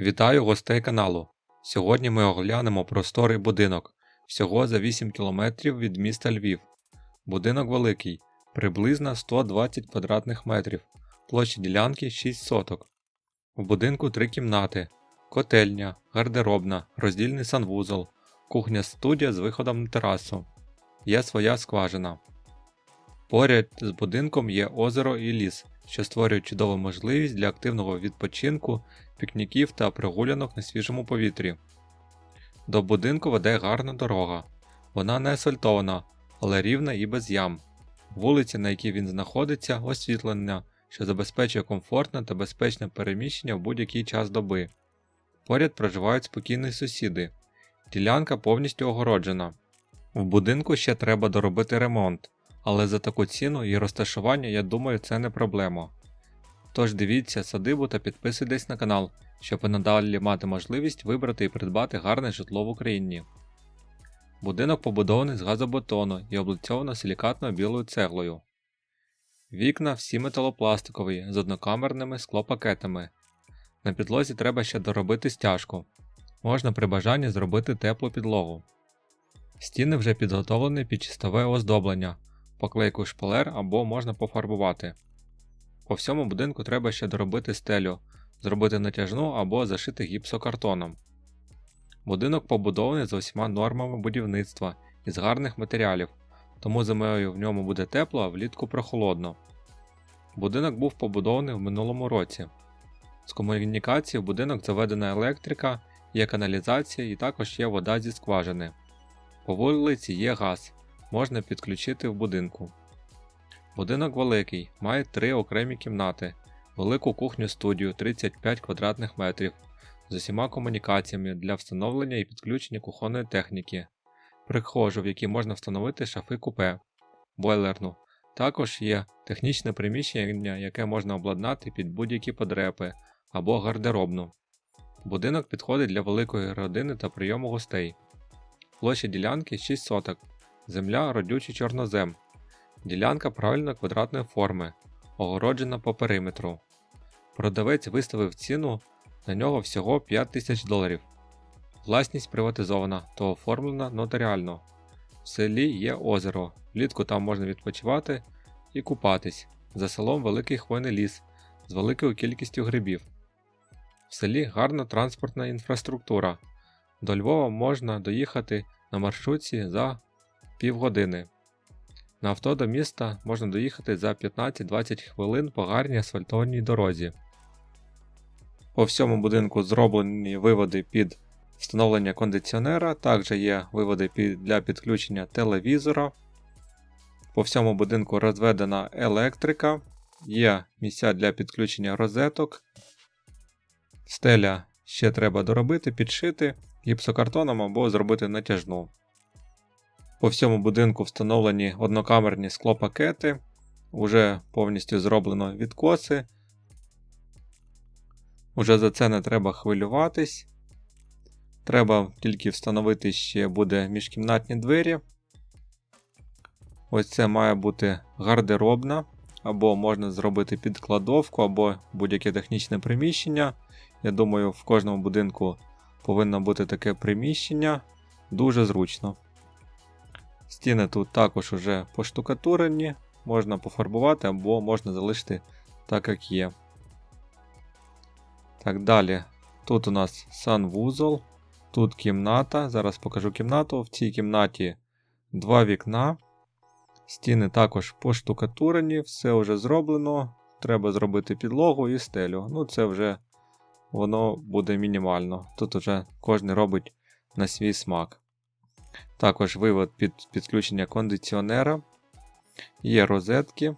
Вітаю гостей каналу. Сьогодні ми оглянемо просторий будинок всього за 8 км від міста Львів. Будинок великий, приблизно 120 квадратних метрів, площа ділянки 6 соток. У будинку три кімнати, котельня, гардеробна, роздільний санвузол, кухня-студія з виходом на терасу. Є своя скважина. Поряд з будинком є озеро і ліс, що створюють чудову можливість для активного відпочинку пікніків та прогулянок на свіжому повітрі. До будинку веде гарна дорога. Вона не асфальтована, але рівна і без ям. Вулиця, на якій він знаходиться, освітлена, що забезпечує комфортне та безпечне переміщення в будь-який час доби. Поряд проживають спокійні сусіди. Ділянка повністю огороджена. В будинку ще треба доробити ремонт, але за таку ціну і розташування, я думаю, це не проблема. Тож дивіться садибу та підписуйтесь на канал, щоб і надалі мати можливість вибрати і придбати гарне житло в Україні. Будинок побудований з газобетону і облицьовано силікатною білою цеглою. Вікна всі металопластикові з однокамерними склопакетами. На підлозі треба ще доробити стяжку. Можна при бажанні зробити теплу підлогу. Стіни вже підготовлені під чистове оздоблення, поклейку шпалер або можна пофарбувати. По всьому будинку треба ще доробити стелю, зробити натяжну або зашити гіпсокартоном. Будинок побудований з усіма нормами будівництва із гарних матеріалів, тому зимою в ньому буде тепло, а влітку прохолодно. Будинок був побудований в минулому році. З комунікації в будинок заведена електрика, є каналізація і також є вода зі скважини. По вулиці є газ, можна підключити в будинку. Будинок великий, має три окремі кімнати, велику кухню студію 35 квадратних метрів з усіма комунікаціями для встановлення і підключення кухонної техніки, прихожу, в якій можна встановити шафи купе, бойлерну. Також є технічне приміщення, яке можна обладнати під будь-які подрепи або гардеробну. Будинок підходить для великої родини та прийому гостей. Площа ділянки 6 соток, земля родючий чорнозем. Ділянка правильно квадратної форми, огороджена по периметру. Продавець виставив ціну на нього всього 5 тисяч доларів. Власність приватизована та оформлена нотаріально. В селі є озеро, влітку там можна відпочивати і купатись. За селом великий хвойний ліс з великою кількістю грибів. В селі гарна транспортна інфраструктура. До Львова можна доїхати на маршрутці за півгодини. На авто до міста можна доїхати за 15-20 хвилин по гарній асфальтованій дорозі. По всьому будинку зроблені виводи під встановлення кондиціонера, також є виводи для підключення телевізора. По всьому будинку розведена електрика, є місця для підключення розеток. Стеля ще треба доробити, підшити гіпсокартоном або зробити натяжну. По всьому будинку встановлені однокамерні склопакети, уже повністю зроблено відкоси. Уже за це не треба хвилюватись. Треба тільки встановити ще буде міжкімнатні двері. Ось це має бути гардеробна, або можна зробити підкладовку, або будь-яке технічне приміщення. Я думаю, в кожному будинку повинно бути таке приміщення. Дуже зручно. Стіни тут також уже поштукатурені, можна пофарбувати або можна залишити так, як є. Так, далі. Тут у нас санвузол, тут кімната. Зараз покажу кімнату. В цій кімнаті два вікна. Стіни також поштукатурені, все вже зроблено. Треба зробити підлогу і стелю. Ну, це вже воно буде мінімально. Тут вже кожен робить на свій смак. Також вивод під підключення кондиціонера. Є розетки.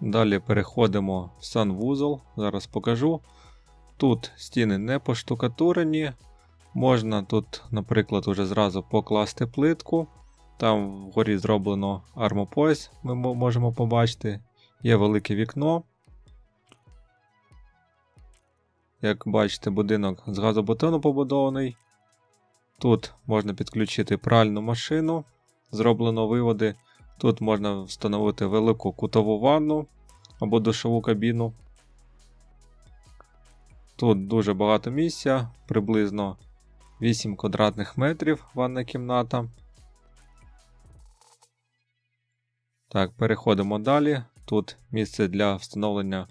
Далі переходимо в санвузол. Зараз покажу. Тут стіни не поштукатурені. Можна тут, наприклад, уже зразу покласти плитку. Там вгорі зроблено армопояс, ми можемо побачити. Є велике вікно. Як бачите, будинок з газобетону побудований. Тут можна підключити пральну машину, зроблено виводи. Тут можна встановити велику кутову ванну або душову кабіну. Тут дуже багато місця, приблизно 8 квадратних метрів ванна кімната. Так, переходимо далі. Тут місце для встановлення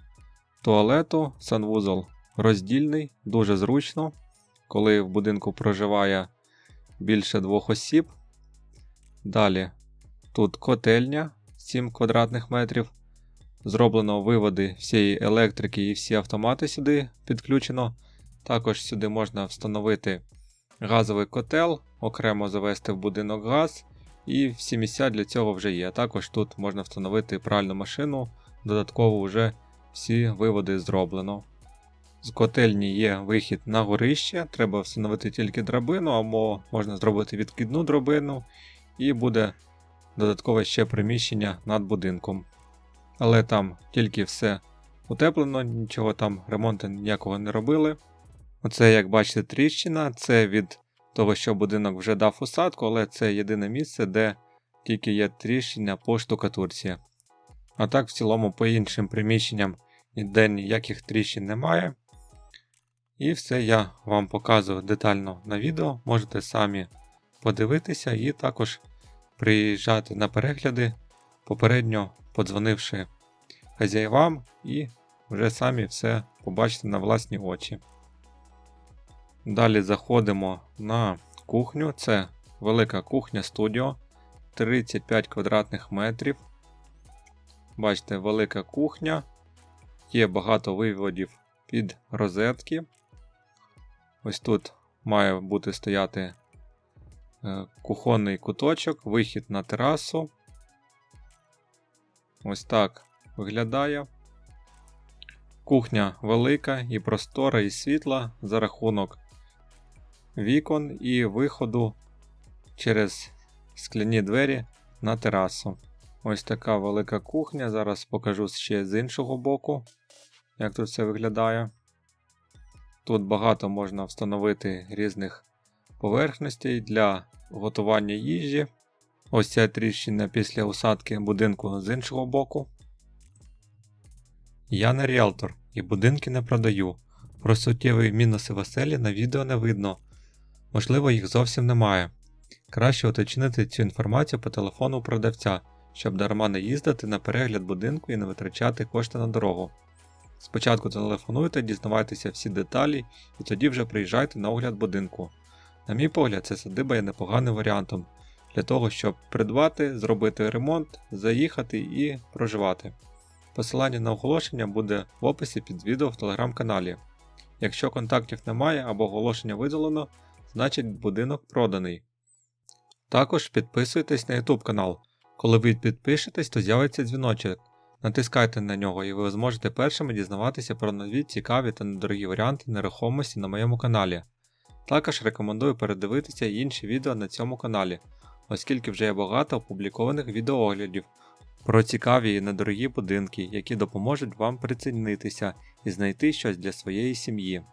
туалету, санвузол роздільний, дуже зручно, коли в будинку проживає більше двох осіб. Далі тут котельня 7 квадратних метрів. Зроблено виводи всієї електрики і всі автомати сюди підключено. Також сюди можна встановити газовий котел, окремо завести в будинок газ, і всі місця для цього вже є. Також тут можна встановити пральну машину, додатково вже всі виводи зроблено. З котельні є вихід на горище, треба встановити тільки драбину, або можна зробити відкидну драбину, і буде додаткове ще приміщення над будинком. Але там тільки все утеплено, нічого там ремонту ніякого не робили. Оце, як бачите, тріщина, це від того, що будинок вже дав усадку, але це єдине місце, де тільки є тріщина по штукатурці. А так, в цілому, по іншим приміщенням ніде ніяких тріщин немає. І все я вам показую детально на відео. Можете самі подивитися і також приїжджати на перегляди, попередньо подзвонивши хазяївам, і вже самі все побачите на власні очі. Далі заходимо на кухню. Це велика кухня студіо 35 квадратних метрів. Бачите, велика кухня. Є багато виводів під розетки. Ось тут має бути стояти е, кухонний куточок, вихід на терасу. Ось так виглядає. Кухня велика і простора, і світла за рахунок вікон і виходу через скляні двері на терасу. Ось така велика кухня. Зараз покажу ще з іншого боку, як тут все виглядає. Тут багато можна встановити різних поверхностей для готування їжі. Ось ця тріщина після усадки будинку з іншого боку. Я не ріалтор і будинки не продаю. Про суттєві мінуси веселі на відео не видно. Можливо, їх зовсім немає. Краще уточнити цю інформацію по телефону продавця, щоб дарма не їздити на перегляд будинку і не витрачати кошти на дорогу. Спочатку телефонуйте, дізнавайтеся всі деталі і тоді вже приїжджайте на огляд будинку. На мій погляд, це садиба є непоганим варіантом для того, щоб придбати, зробити ремонт, заїхати і проживати. Посилання на оголошення буде в описі під відео в телеграм-каналі. Якщо контактів немає або оголошення видалено, значить будинок проданий. Також підписуйтесь на YouTube канал. Коли ви підпишетесь, то з'явиться дзвіночок. Натискайте на нього і ви зможете першими дізнаватися про нові цікаві та недорогі варіанти нерухомості на моєму каналі. Також рекомендую передивитися інші відео на цьому каналі, оскільки вже є багато опублікованих відеооглядів про цікаві і недорогі будинки, які допоможуть вам прицінитися і знайти щось для своєї сім'ї.